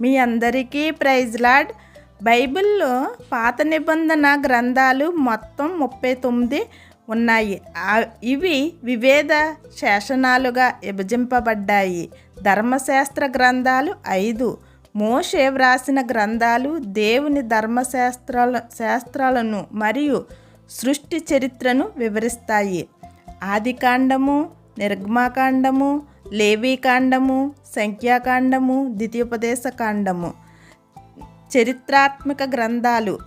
మీ అందరికీ praise lord. బైబిల్లో పాత నిబంధన గ్రంథాలు మొత్తం ముప్పై తొమ్మిది ఉన్నాయి. ఇవి వివేద శాసనాలుగా విభజింపబడ్డాయి. ధర్మశాస్త్ర గ్రంథాలు ఐదు. మోషే వ్రాసిన గ్రంథాలు దేవుని ధర్మశాస్త్రాల శాస్త్రాలను మరియు సృష్టి చరిత్రను వివరిస్తాయి. ఆదికాండము నిర్గమాకాండము లేవీకాండము సంఖ్యాకాండము ద్వితీయోపదేశకాండము. చరిత్రాత్మక గ్రంథాలు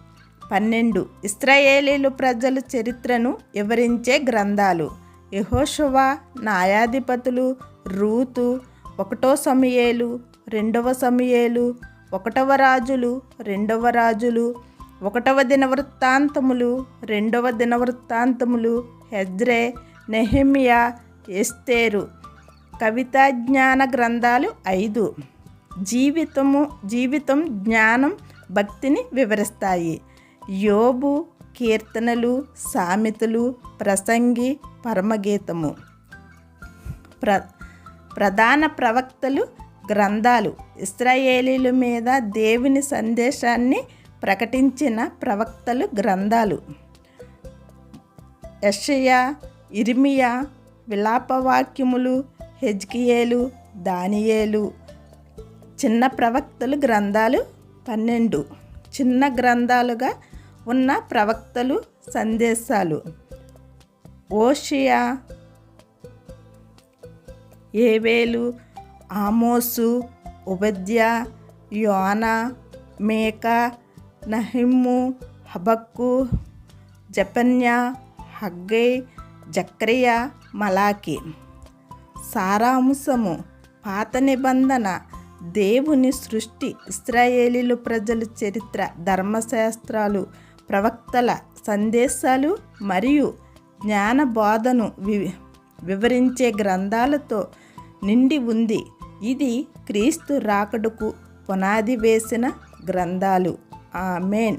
పన్నెండు. ఇస్రాయేలీలు ప్రజల చరిత్రను వివరించే గ్రంథాలు యెహోషువ న్యాయాధిపతులు రూతు ఒకటో సమయేలు రెండవ సమయేలు ఒకటవ రాజులు రెండవ రాజులు ఒకటవ దినవృత్తాంతములు రెండవ దినవృత్తాంతములు హెజ్రే నెహెమియా ఎస్తేరు. కవితా జ్ఞాన గ్రంథాలు ఐదు. జీవితము జీవితం జ్ఞానం భక్తిని వివరిస్తాయి. యోబు కీర్తనలు సామెతలు ప్రసంగి పరమగీతము. ప్ర ప్రధాన ప్రవక్తలు గ్రంథాలు. ఇస్రాయేలీల మీద దేవుని సందేశాన్ని ప్రకటించిన ప్రవక్తలు గ్రంథాలు. యషయ ఇర్మియా విలాపవాక్యములు హెజ్కియేలు దానియేలు చిన్న ప్రవక్తలు గ్రంథాలు పన్నెండు. చిన్న గ్రంథాలుగా ఉన్న ప్రవక్తలు సందేశాలు. ఓషియా ఏవేలు ఆమోసు ఉపద్య యోనా మేక నహిమ్ము హబక్కు జపన్య హగ్గై జక్రియ మలాకి. సారాంశము. పాత నిబంధన దేవుని సృష్టి ఇస్రాయేలీలు ప్రజలు చరిత్ర ధర్మశాస్త్రాలు ప్రవక్తల సందేశాలు మరియు జ్ఞాన బోధను వి వివరించే గ్రంథాలతో నిండి ఉంది. ఇది క్రీస్తు రాకడకు పునాది వేసిన గ్రంథాలు. ఆమెన్.